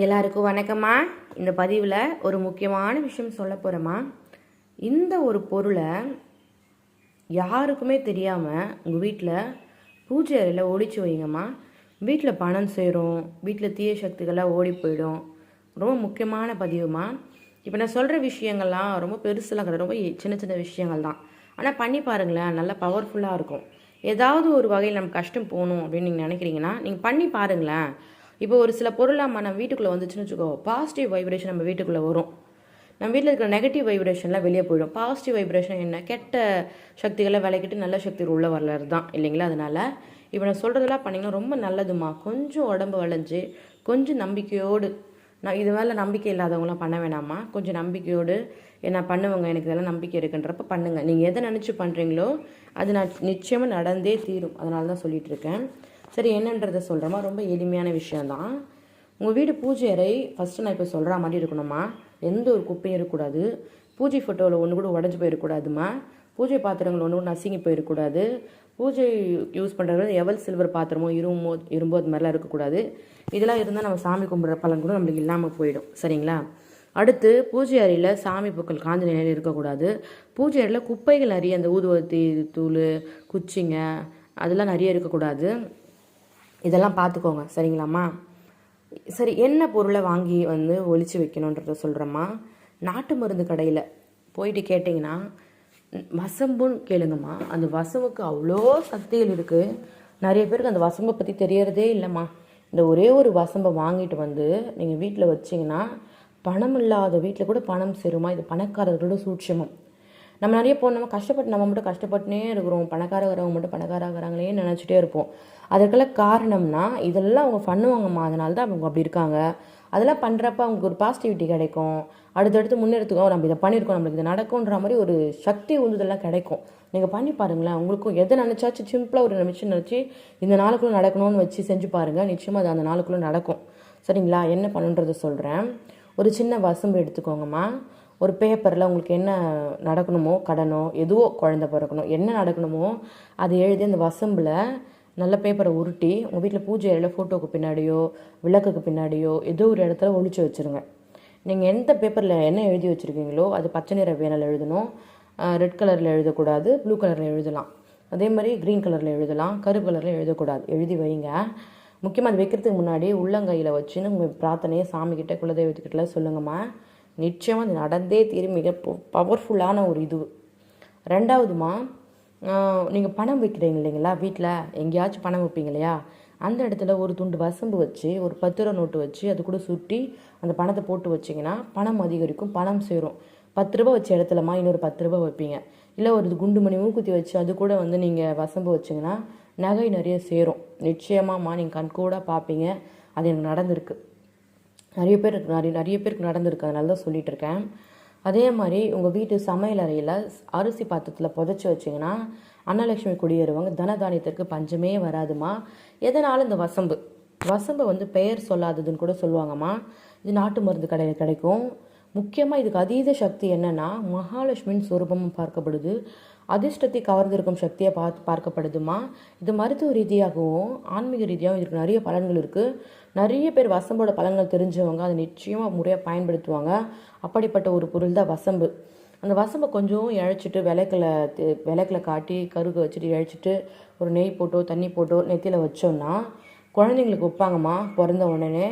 எல்லாருக்கும் வணக்கம்மா. இந்த பதிவில் ஒரு முக்கியமான விஷயம் சொல்ல போகிறேம்மா இந்த ஒரு பொருளை யாருக்குமே தெரியாமல் உங்கள் வீட்டில் பூஜை அறையில் ஒழிச்சு வைங்கம்மா. வீட்டில் பணம் சேரும் வீட்டில் தீய சக்திகள்லாம் ஓடி போயிடும். ரொம்ப முக்கியமான பதிவுமா. இப்போ நான் சொல்கிற விஷயங்கள்லாம் ரொம்ப பெருசுலாம் கிடையாது ரொம்ப சின்ன சின்ன விஷயங்கள் தான். ஆனால் பண்ணி பாருங்களேன் நல்லா பவர்ஃபுல்லாக இருக்கும். ஏதாவது ஒரு வகையில் நம்ம கஷ்டம் போகணும் அப்படின்னு நீங்கள் நினைக்கிறீங்கன்னா நீங்கள் பண்ணி பாருங்களேன். இப்போ ஒரு சில பொருளாக நம்ம வீட்டுக்குள்ளே வந்துச்சுன்னு வச்சுக்கோ பாசிட்டிவ் வைப்ரேஷன் நம்ம வீட்டுக்குள்ளே வரும். நம்ம வீட்டில் இருக்கிற நெகட்டிவ் வைப்ரேஷன்லாம் வெளியே போயிடும். பாசிட்டிவ் வைப்ரேஷன் என்ன? கெட்ட சக்திகளை விளக்கிட்டு நல்ல சக்திகள் உள்ளே வரலது தான் இல்லைங்களா? அதனால் இப்போ நான் சொல்கிறதெல்லாம் பண்ணிங்கன்னா ரொம்ப நல்லதுமா கொஞ்சம் உடம்பு வளைஞ்சு கொஞ்சம் நம்பிக்கையோடு நான் இது மேலே நம்பிக்கை இல்லாதவங்களாம் பண்ண வேணாமா கொஞ்சம் நம்பிக்கையோடு என்ன பண்ணுவோங்க எனக்கு இதெல்லாம் நம்பிக்கை இருக்குன்றப்ப பண்ணுங்கள் நீங்கள் எதை நினச்சி பண்ணுறீங்களோ அது நான் நிச்சயமாக நடந்தே தீரும். அதனால தான் சொல்லிகிட்டு இருக்கேன். சரி என்னன்றதை சொல்கிறோமா ரொம்ப எளிமையான விஷயந்தான் உங்கள் வீடு பூஜை அறை ஃபஸ்ட்டு நான் இப்போ சொல்கிற மாதிரி இருக்கணுமா எந்த ஒரு குப்பையும் இருக்கக்கூடாது. பூஜை ஃபோட்டோவில் ஒன்று கூட உடஞ்சி போயிடக்கூடாதுமா பூஜை பாத்திரங்கள் ஒன்று கூட நசுங்கி போயிடக்கூடாது பூஜை யூஸ் பண்ணுறது எவல் சில்வர் பாத்திரமோ இரும்போ இரும்போ அது மாதிரிலாம் இருக்கக்கூடாது. இதெல்லாம் இருந்தால் நம்ம சாமி கும்பிட்ற பலன் கூட நம்மளுக்கு இல்லாமல் போயிடும். சரிங்களா? அடுத்து பூஜை அறையில் சாமி பூக்கள் காஞ்ச நிலையில் இருக்கக்கூடாது. பூஜை அறையில் குப்பைகள் நிறைய அந்த ஊதுவத்தி தூள் குச்சிங்க அதெல்லாம் நிறைய இருக்கக்கூடாது. இதெல்லாம் பார்த்துக்கோங்க சரிங்களாம்மா? சரி என்ன பொருளை வாங்கி வந்து ஒழிச்சு வைக்கணுன்றத சொல்கிறோம்மா நாட்டு மருந்து கடையில் போயிட்டு கேட்டிங்கன்னா வசம்புன்னு கேளுங்கம்மா. அந்த வசம்புக்கு அவ்வளோ சக்திகள் இருக்குது நிறைய பேருக்கு அந்த வசம்பை பற்றி தெரியறதே இல்லைம்மா. இந்த ஒரே ஒரு வசம்பை வாங்கிட்டு வந்து நீங்கள் வீட்டில் வச்சிங்கன்னா பணம் இல்லாத வீட்டில் கூட பணம் சேருமா? இது பணக்காரர்களோட சூட்சமம். நம்ம நிறைய போ நம்ம கஷ்டப்பட்டு நம்ம மட்டும் கஷ்டப்பட்டுனே இருக்கிறோம். பணக்காரங்கிறவங்க மட்டும் பணக்காரங்கிறாங்களே நினச்சிட்டே இருப்போம். அதற்கெல்லாம் காரணம்னா இதெல்லாம் அவங்க பண்ணுவாங்கம்மா. அதனால தான் அவங்க அப்படி இருக்காங்க. அதெல்லாம் பண்ணுறப்ப அவங்களுக்கு ஒரு பாசிட்டிவிட்டி கிடைக்கும். அடுத்தடுத்து முன்னெடுத்துக்கோ நம்ம இதை பண்ணியிருக்கோம். நம்மளுக்கு இது நடக்கும்ன்ற மாதிரி ஒரு சக்தி உந்துதெல்லாம் கிடைக்கும். நீங்கள் பண்ணி பாருங்களேன். உங்களுக்கும் எதை நினச்சாச்சும் சிம்பிளாக ஒரு நிமிஷம் நினச்சி இந்த நாளுக்குள்ளே நடக்கணும்னு வச்சு செஞ்சு பாருங்கள் நிச்சயமாக அது அந்த நாளுக்குள்ளே நடக்கும். சரிங்களா? என்ன பண்ணுன்றதை சொல்கிறேன் ஒரு சின்ன வசம்பு எடுத்துக்கோங்கம்மா. ஒரு பேப்பரில் உங்களுக்கு என்ன நடக்கணுமோ கடனோ எதுவோ குழந்த பிறக்கணும் என்ன நடக்கணுமோ அதை எழுதி அந்த வசம்பில் நல்ல பேப்பரை உருட்டி உங்கள் வீட்டில் பூஜை அறையில் ஃபோட்டோவுக்கு பின்னாடியோ விளக்குக்கு பின்னாடியோ ஏதோ ஒரு இடத்துல ஒழிச்சு வச்சுருங்க. நீங்கள் எந்த பேப்பரில் என்ன எழுதி வச்சுருக்கீங்களோ அது பச்சை நிற வேனல் எழுதணும். ரெட் கலரில் எழுதக்கூடாது ப்ளூ கலரில் எழுதலாம். அதே மாதிரி க்ரீன் கலரில் எழுதலாம் கருப்பு கலரில் எழுதக்கூடாது. எழுதி வைங்க. முக்கியமாக அது வைக்கிறதுக்கு முன்னாடி உள்ளங்கையில் வச்சுன்னு உங்கள் பிரார்த்தனையை சாமிக்கிட்ட குலதெய்வத்துக்கிட்டலாம் சொல்லுங்கம்மா. நிச்சயமாக அது நடந்தே தீரும். மிக பவர்ஃபுல்லான ஒரு இது. ரெண்டாவதுமா நீங்கள் பணம் வைக்கிறீங்க இல்லைங்களா வீட்டில் எங்கேயாச்சும் பணம் வைப்பீங்க இல்லையா? அந்த இடத்துல ஒரு துண்டு வசம்பு வச்சு ஒரு பத்து ரூபா நோட்டு வச்சு அது கூட சுட்டி அந்த பணத்தை போட்டு வச்சிங்கன்னா பணம் அதிகரிக்கும் பணம் சேரும். பத்து ரூபா வச்ச இடத்துலமா இன்னொரு பத்து ரூபா வைப்பீங்க. இல்லை ஒரு குண்டு மணி மூக்குத்தி வச்சு அது கூட வந்து நீங்கள் வசம்பு வச்சிங்கன்னா நகை நிறைய சேரும். நிச்சயமாம்மா நீங்கள் கண்கூட பார்ப்பீங்க அது எனக்கு நடந்திருக்கு. நிறைய பேர் நிறைய நிறைய பேருக்கு நடந்திருக்கு அதனால தான் சொல்லிட்டு இருக்கேன். அதே மாதிரி உங்கள் வீட்டு சமையல் அறையில் அரிசி பாத்திரத்தில் புதைச்சி வச்சிங்கன்னா அன்னலட்சுமி குடியேறுவாங்க தனதானியத்திற்கு பஞ்சமே வராதுமா? எதனால் இந்த வசம்பு? வசம்பு வந்து பெயர் சொல்லாததுன்னு கூட சொல்லுவாங்கம்மா. இது நாட்டு மருந்து கடையில் கிடைக்கும். முக்கியமாக இதுக்கு அதீத சக்தி என்னன்னா மகாலட்சுமியின் சுரூபமும் பார்க்கப்படுது. அதிர்ஷ்டத்தை கவர்ந்திருக்கும் சக்தியை பார்த்து பார்க்கப்படுதுமா? இது மருத்துவ ரீதியாகவும் ஆன்மீக ரீதியாகவும் இதுக்கு நிறைய பலன்கள் இருக்குது நிறைய பேர் வசம்போட பலன்கள் தெரிஞ்சவங்க அதை நிச்சயமாக முறையாக பயன்படுத்துவாங்க. அப்படிப்பட்ட ஒரு பொருள் தான் வசம்பு. அந்த வசம்பை கொஞ்சம் இழைச்சிட்டு விளக்கில் விளக்கில் காட்டி கருக வச்சுட்டு இழைச்சிட்டு ஒரு நெய் போட்டோ தண்ணி போட்டோ நெத்தியில் வச்சோன்னா குழந்தைங்களுக்கு வைப்பாங்கம்மா பிறந்த உடனே.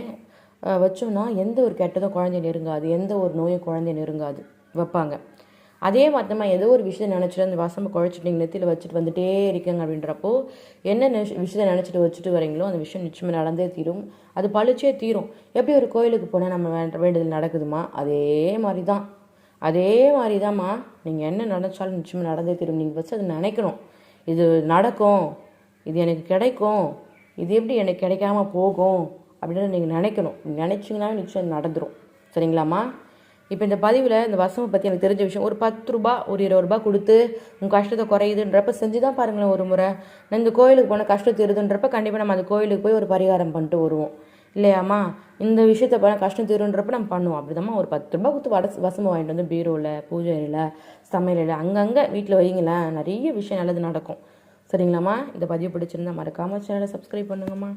வச்சோம்னா எந்த ஒரு கெட்டதும் குழந்தை நெருங்காது. எந்த ஒரு நோயும் குழந்தை நெருங்காது. வைப்பாங்க. அதே மாதிரி ஏதோ ஒரு விஷயத்தை நினச்சிட்டு அந்த வாசம்பை குழச்சிட்டு நீங்கள் நெத்தியில் வச்சுட்டு வந்துட்டே இருக்கீங்க அப்படின்றப்போ என்ன விஷயத்தை நினச்சிட்டு வச்சுட்டு வரீங்களோ அந்த விஷயம் நிச்சயமாக நடந்தே தீரும். அது பழிச்சே தீரும். எப்படி ஒரு கோயிலுக்கு போனால் நம்ம வேண்ட வேண்டியது நடக்குதுமா? அதே மாதிரி தான் அதே மாதிரி தான்மா நீங்கள் என்ன நினச்சாலும் நிச்சயமாக நடந்தே தீரும். நீங்கள் ஃபஸ்ட் அதை நினைக்கணும். இது நடக்கும். இது எனக்கு கிடைக்கும். இது எப்படி எனக்கு கிடைக்காம போகும்? அப்படின்னு நீங்கள் நினைக்கணும். நினச்சிங்கன்னா நிச்சயம் நடந்துடும் சரிங்களாம்மா? இப்போ இந்த பதிவில் இந்த வசமை பற்றி எனக்கு தெரிஞ்ச விஷயம் ஒரு பத்து ரூபா ஒரு இருபது ரூபா கொடுத்து உங்கள் கஷ்டத்தை குறையுதுன்றப்ப செஞ்சு தான் பாருங்களேன் ஒரு முறை. நான் இந்த கோயிலுக்கு போனால் கஷ்டம் தீருதுன்றப்ப கண்டிப்பாக நம்ம அந்த கோயிலுக்கு போய் ஒரு பரிகாரம் பண்ணிட்டு வருவோம். இல்லையாம்மா? இந்த விஷயத்த பண்ண கஷ்டம் தீருன்றப்ப நம்ம பண்ணுவோம். அப்படிதாம்மா ஒரு பத்து ரூபா கொடுத்து வட வசமை வாங்கிட்டு வந்து பீரோவில் பூஜை அறையில் சமையலில் அங்கங்கே வீட்டில் வைங்களேன் நிறைய விஷயம் நல்லது நடக்கும். சரிங்களாம்மா? இந்த பதிவு பிடிச்சிருந்தா மறக்காமல் சேனலை சப்ஸ்கிரைப் பண்ணுங்கம்மா.